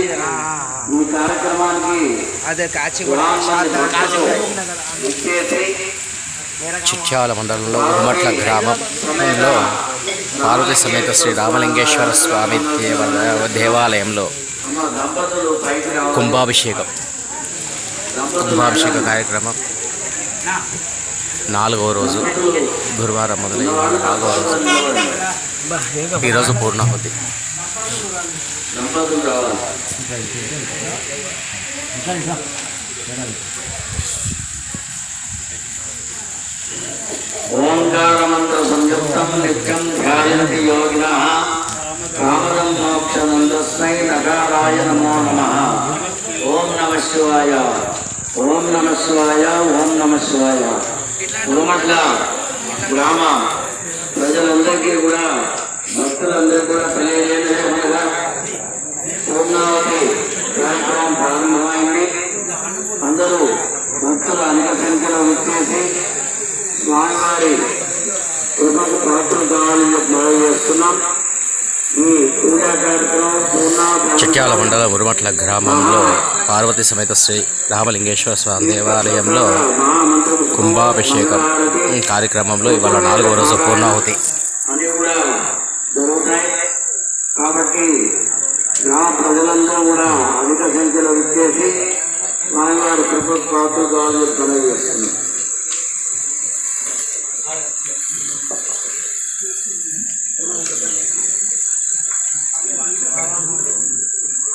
ఈ కార్యక్రమానికి అదే కాచిగూడ చిట్యాల మండలంలో ఉరుమట్ల గ్రామంలో పార్వతి సమేత శ్రీ రామలింగేశ్వర స్వామి దేవ దేవాలయంలో కుంభాభిషేకం. కుంభాభిషేక కార్యక్రమం. నాలుగవ రోజు గురువారం మొదలై నాలుగవ రోజు. ఈరోజు పూర్ణాహుతి. దంపతులు రావాలి ఓంకారమంత్ర సంయుక్తం నిత్యం ధ్యాయంతి యోగిన. కామదం మోక్షనందస్మై నకారాయ నమో నమ. ఓం నమ శివాయ. ఓం నమ శివాయ. ఓం నమ శివాయ. ఉరుమట్ల గ్రామ ప్రజలందరికీ కూడా భక్తులందరికీ కూడా తెలియజేయగా పూర్ణావతి కార్యక్రమం ప్రారంభమైంది. అందరూ భక్తులు అధిక సంఖ్యలో వచ్చేసి స్వామివారి కృపకు పాత్రలు కావాలని మనం చేస్తున్నాం. చిట్యాల మండలం ఉరుమట్ల గ్రామంలో పార్వతి సమేత శ్రీ రామలింగేశ్వర స్వామి దేవాలయంలో కుంభాభిషేకం కార్యక్రమంలో ఇవాళ నాలుగవ రోజు పూర్ణాహుతి. కాబట్టి గ్రామ ప్రజలందరూ కూడా అధిక సంఖ్యలో విచ్చేసి స్వామివారి కృపకు పాత్ర కావాలని తెలియజేస్తున్నాం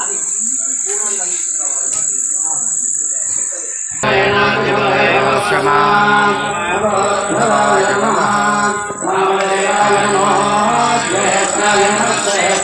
అది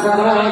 ब्रह्मा